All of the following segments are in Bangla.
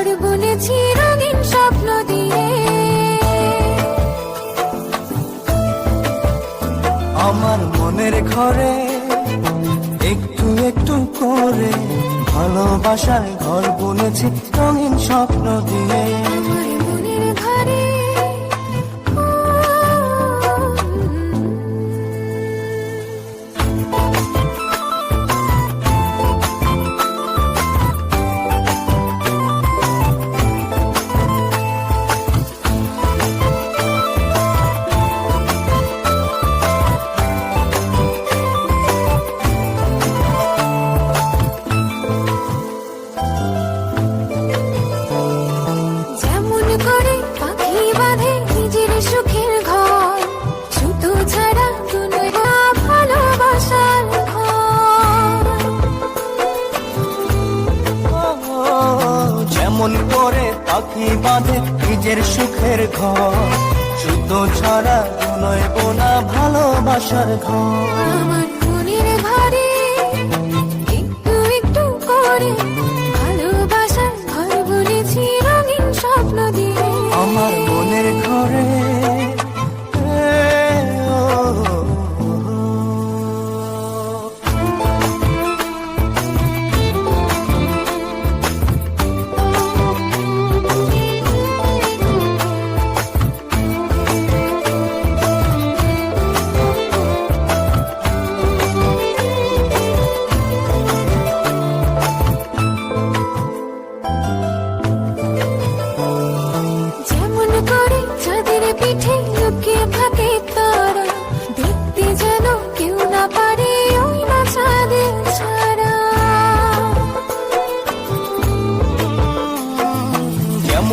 ঘর বুনেছি রঙিন স্বপ্ন দিয়ে। আমার মনের ঘরে একটু একটু করে ভালোবাসায় ঘর বুনেছি রঙিন স্বপ্ন দিয়ে। পাখি বাঁধে নিজের সুখের ঘর। শুধু ছাড়া নয় বোনা ভালোবাসার ঘর। আমার ঘরে একটু একটু করে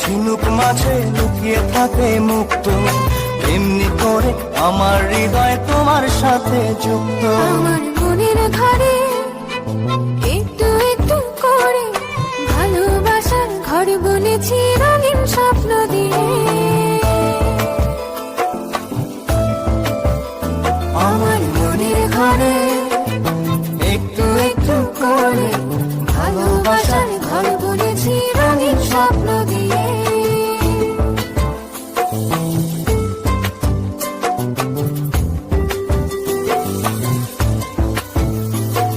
ঝিনুক মাঝে লুকিয়ে থাকে মুক্ত। এমনি করে আমার হৃদয় তোমার সাথে যুক্ত।